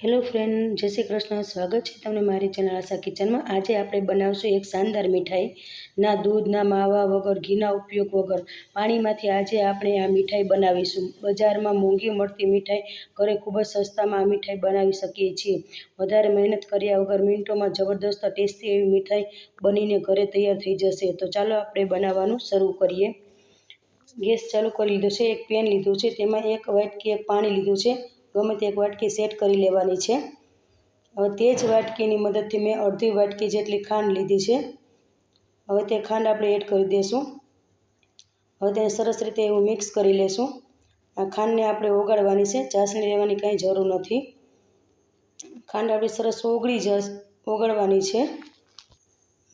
Hello friend, જય શ્રી કૃષ્ણ. સ્વાગત છે તમને મારી ચેનલ આશા કિચનમાં. આજે આપણે બનાવશું એક શાનદાર મીઠાઈ. ના દૂધ, ના માવા વગર, ઘીના ઉપયોગ વગર. પાણીમાંથી આજે આપણે આ મીઠાઈ બનાવીશું. બજારમાં મોંઘી મળતી મીઠાઈ ઘરે ખૂબ જ સસ્તામાં આ મીઠાઈ બનાવી શકીએ છીએ. વધારે મહેનત કર્યા વગર મિનિટોમાં જબરદસ્ત ટેસ્ટી એવી મીઠાઈ બનીને ઘરે તૈયાર થઈ જશે. તો ચાલો આપણે બનાવવાનું શરૂ કરીએ. ગેસ ચાલુ કરી લીધો છે. એક પેન લીધું છે. તેમાં એક વાટકી એક પાણી લીધું છે. ગમે તે એક વાટકી સેટ કરી લેવાની છે. હવે તે જ વાટકીની મદદથી મેં અડધી વાટકી જેટલી ખાંડ લીધી છે. હવે તે ખાંડ આપણે એડ કરી દઈશું હવે તેને સરસ રીતે એવું મિક્સ કરી લેશું. આ ખાંડને આપણે ઓગાળવાની છે. ચાસણી લેવાની કાંઈ જરૂર નથી. ખાંડ આપણી સરસ ઓગળી જ ઓગળવાની છે.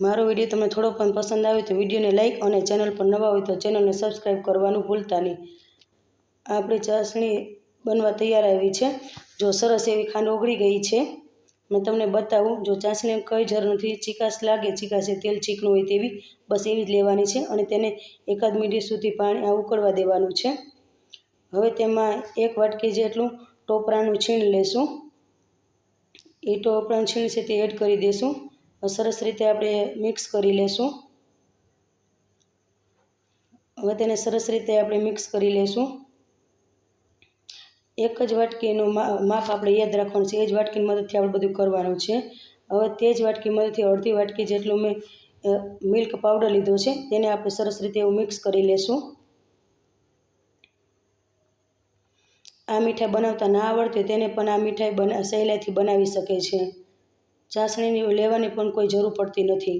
મારો વીડિયો તમને થોડો પણ પસંદ આવે તો વિડીયોને લાઇક અને ચેનલ પર નવા હોય તો ચેનલને સબસ્ક્રાઈબ કરવાનું ભૂલતા નહીં. આપણી ચાસણી બનવા તૈયાર આવી છે. જો સરસ એવી ખાંડ ઓગળી ગઈ છે. મેં તમને બતાવું, જો ચાસણી કઈ જરૂર નથી ચીકાશ લાગે, ચીકાશે તેલ ચીકણું હોય તેવી, બસ એવી જ લેવાની છે અને તેને એકાદ મિનિટ સુધી પાણી આ ઉકળવા દેવાનું છે. હવે તેમાં એક વાટકી જેટલું ટોપરાનું છીણ લેશું. એ ટોપરાનું છીણ છે તે એડ કરી દઈશું સરસ રીતે આપણે મિક્સ કરી લેશું. હવે તેને સરસ રીતે આપણે મિક્સ કરી લેશું. એક જ વાટકીનું માપ આપણે યાદ રાખવાનું છે. એ જ વાટકીની મદદથી આપણે બધું કરવાનું છે. હવે તે જ વાટકી મદદથી અડધી વાટકી જેટલું મેં મિલ્ક પાવડર લીધો છે, તેને આપણે સરસ રીતે એવું મિક્સ કરી લેશું. આ મીઠાઈ બનાવતા ના આવડતી તેને પણ આ મીઠાઈ બના, સહેલાઈથી બનાવી શકે છે. ચાસણીની લેવાની પણ કોઈ જરૂર પડતી નથી.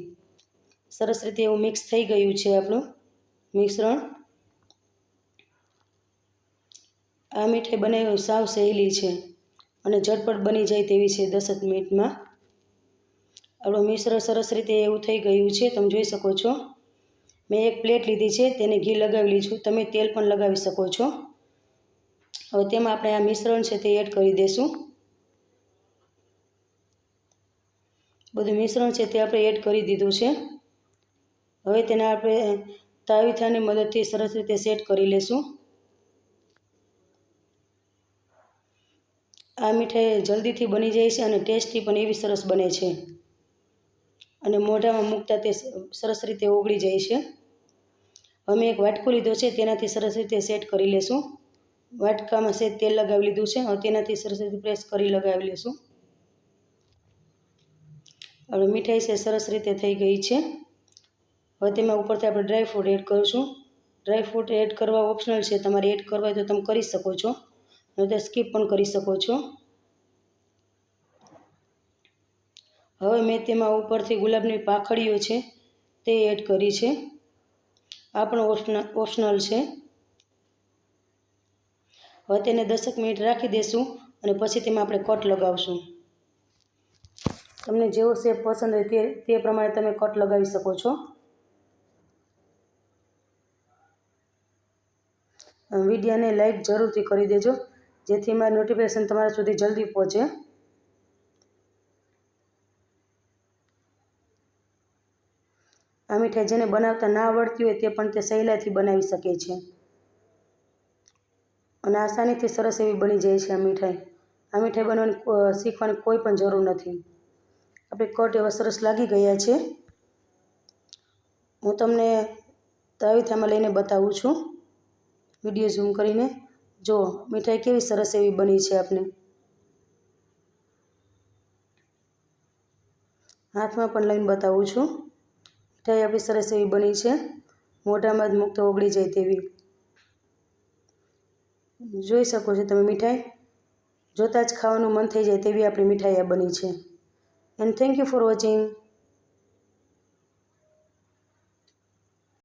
સરસ રીતે એવું મિક્સ થઈ ગયું છે આપણું મિશ્રણ. આ મીઠાઈ બનાવવી સાવ સહેલી છે અને ઝટપટ બની જાય તેવી છે દસ મિનિટમાં. આપણું મિશ્રણ સરસ રીતે એવું થઈ ગયું છે, તમે જોઈ શકો છો. મેં એક પ્લેટ લીધી છે, તેને ઘી લગાવી લીધું તમે તેલ પણ લગાવી શકો છો. હવે તેમાં આપણે આ મિશ્રણ છે તે એડ કરી દઈશું બધું મિશ્રણ છે તે આપણે એડ કરી દીધું છે. હવે તેને આપણે તાવીથાની મદદથી સરસ રીતે સેટ કરી લેશું. આ મીઠાઈ જલ્દીથી બની જાય છે અને ટેસ્ટી પણ એવી સરસ બને છે. અને મોઢામાં મૂકતા તે સરસ રીતે ઓગળી જાય છે. અમે એક વાટકો લીધો છે, તેનાથી સરસ રીતે સેટ કરી લેશું. વાટકામાં સેટ તેલ લગાવી લીધું છે, હવે તેનાથી સરસ રીતે પ્રેસ કરી લગાવી લેશું. હવે મીઠાઈ છે સરસ રીતે થઈ ગઈ છે. હવે તેમાં ઉપરથી આપણે ડ્રાયફ્રૂટ એડ કરીશું. ડ્રાયફ્રૂટ એડ કરવા ઓપ્શનલ છે, તમારે એડ કરવા હોય તો તમે કરી શકો છો. નહીં સ્કીપ પણ કરી શકો છો. હવે મેં તેમાં ઉપરથી ગુલાબની પાખડીઓ છે તે એડ કરી છે. આ પણ ઓપ્શનલ ઓપ્શનલ છે. હવે તેને દસક મિનિટ રાખી દઈશું અને પછી તેમાં આપણે કટ લગાવશું. તમને જેવો શેપ પસંદ હોય તે તે પ્રમાણે તમે કટ લગાવી શકો છો. વિડીયાને લાઈક જરૂરથી કરી દેજો. જેથી મારી નોટિફિકેશન તમારા સુધી જલ્દી પહોંચે. આ મીઠાઈ જેને બનાવતા ના આવડતી હોય તે પણ તે સહેલાઈથી બનાવી શકે છે. અને આસાનીથી સરસ એવી બની જાય છે આ મીઠાઈ. આ મીઠાઈ બનાવવાની શીખવાની કોઈ પણ જરૂર નથી. આપણે કટ એવા સરસ લાગી ગયા છે. હું તમને તાવીથામાં લઈને બતાવું છું. વીડિયો ઝૂમ કરીને. જો, મીઠાઈ કેવી સરસ એવી બની છે આપને? હાથમાં પણ લઈને બતાવું છું. મીઠાઈ આપણી સરસ એવી બની છે. મોઢામાં જ મુક્ત ઓગળી જાય તેવી. જોઈ શકો છો તમે મીઠાઈ? જોતાં જ ખાવાનું મન થઈ જાય તેવી આપણી મીઠાઈ આ બની છે. And thank you for watching